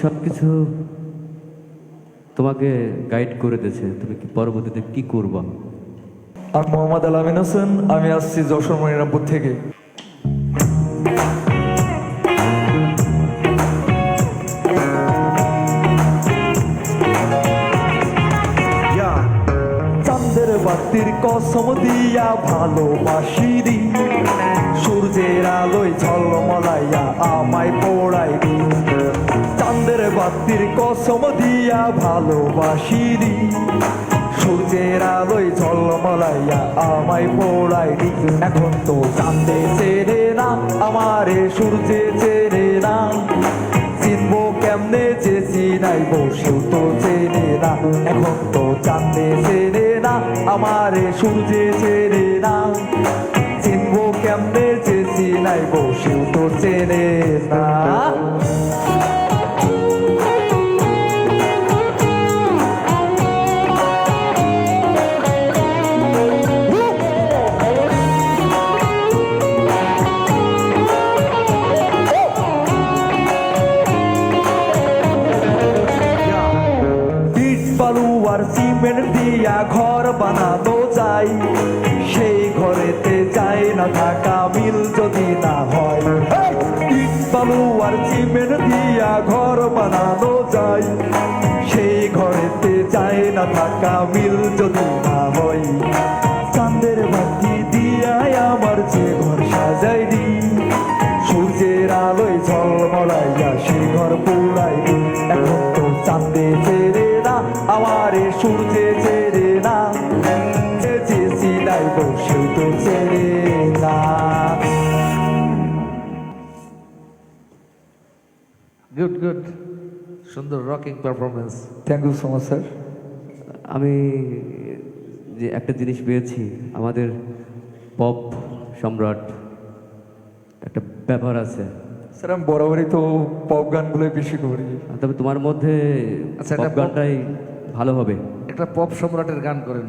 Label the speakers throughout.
Speaker 1: সব কিছু তোমাকে গাইড করে দিয়েছে। তুমি কি পরবর্তীতে কি করবা?
Speaker 2: আমি মোহাম্মদ আলামিন হোসেন, আমি আসছি যশোর মনিরামপুর থেকে। কসম দিয়া ভালোবাসি সূর্যের আলোয় ঝলমলাইয়া আমায় পোড়াই রি বাতির কসম দিয়া ভালোবাসি রি সূর্যের আলোয় ঝলমলাইয়া আমায় পোড়াই রি এখন তো চাঁদে চেনে না, আমারে সূর্যে চেনে না। চিনবো কেমনে যে চিনাইবো সেও তো চেনে না। এখন তো চাঁদে চেনে না, আমারে সূর্যে চেনে না। চিনবো কেমনে যে চিনাইবো সেও তো চেনে সিমেন্ট দিয়া ঘর বানাতো চাই সেই ঘরেতে চাই না থাকা মিল যদি না হয়। ইট আর সিমেন্ট দিয়া ঘর বানানো যায় সেই ঘরেতে চাই না থাকা মিল যদি
Speaker 3: গুড গুড সুন্দর rocking performance
Speaker 2: thank you so much sir
Speaker 1: আমি যে একটা জিনিস পেয়েছি আমাদের পপ সম্রাট একটা ব্যাপার আছে।
Speaker 2: স্যার আমি বরাবরই তো পপ গানগুলোই বেশি করি।
Speaker 1: তবে তোমার মধ্যে
Speaker 3: আচ্ছা, pop-
Speaker 1: গানটাই ভালো হবে।
Speaker 3: একটা পপ সম্রাটের গান করেন।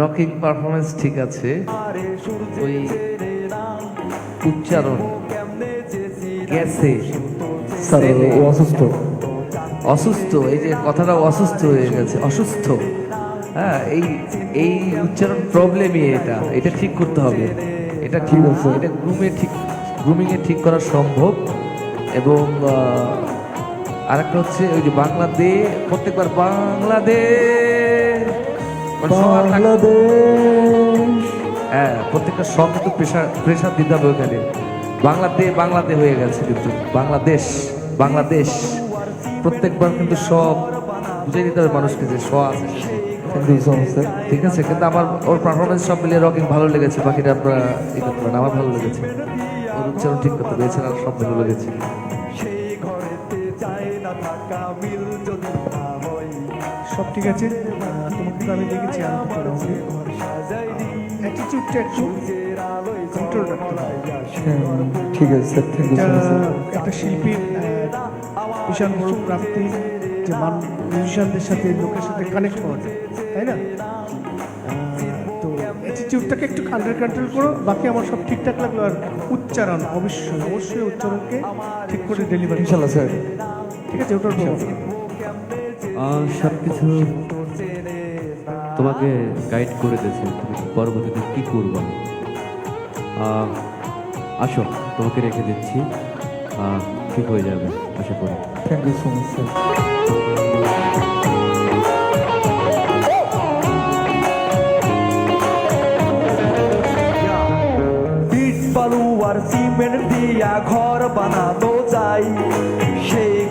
Speaker 3: রকিং পারফরমেন্স ঠিক আছে। ওই উচ্চারণ গেছে।
Speaker 2: স্যার ও অসুস্থ।
Speaker 3: অসুস্থ এই যে কথাটা অসুস্থ হয়ে গেছে অসুস্থ। হ্যাঁ এই এই উচ্চারণ প্রবলেমই এটা এটা ঠিক করতে হবে। এটা ঠিক আছে। এটা গ্রুমে ঠিক গ্রুমিং এ ঠিক করা সম্ভব। এবং আরেকটা হচ্ছে ওই যে বাংলাদেশ প্রত্যেকবার বাংলাদেশ হ্যাঁ প্রত্যেকটা শব্দ তো প্রেশার প্রেশার দিতে হবে ওখানে বাংলাদেশ বাংলাদেশ হয়ে গেছে কিন্তু। বাংলাদেশ বাংলাদেশ। প্রত্যেকবার কিন্তু সব বুঝে দিতে হবে মানুষকে যে স আছে। ঠিক আছে কিন্তু আমার ওর পারফরমেন্স সব মিলিয়ে রকিং ভালো লেগেছে। বাকিটা আপনারা ই করতে পারেন আমার ভালো লেগেছে। ওর উচ্চারণ ঠিক করতে পেরেছেন আর সব ভালো লেগেছে।
Speaker 2: সেই ঘরেতে যায় না থাকা মিল যদি না হয়।
Speaker 4: সব ঠিক আছে। তোমাকে তো আমি দেখেছি
Speaker 2: আরও
Speaker 4: অ্যাটিটিউডটা একটু
Speaker 2: ঘর ঠিক আছে স্যার থ্যাংক
Speaker 4: একটা একটা শিল্পীর বিশাল বড় প্রাপ্তি যে মান মিউজিশিয়ানদের সাথে লোকের সাথে কানেক্ট করা যায়, তাই না? তো অ্যাটিটিউডটাকে একটু আন্ডার কন্ট্রোল করো বাকি আমার সব ঠিকঠাক লাগল আর উচ্চারণ অবশ্যই অবশ্যই উচ্চারণকে ঠিক করে ডেলিভারি
Speaker 2: ইনশাল্লাহ স্যার।
Speaker 4: ঠিক আছে ওটার
Speaker 1: সব কিছু তোমাকে গাইড করে দিয়েছে। তুমি পরবর্তীতে কি করব? আসো তোমাকে রেখে দিচ্ছি। ঠিক হয়ে যাবে আশা করি।
Speaker 2: Thank you so much sir ইট বালু আর সিমেন্ট দিয়া ঘর বানাতো যায়। যাই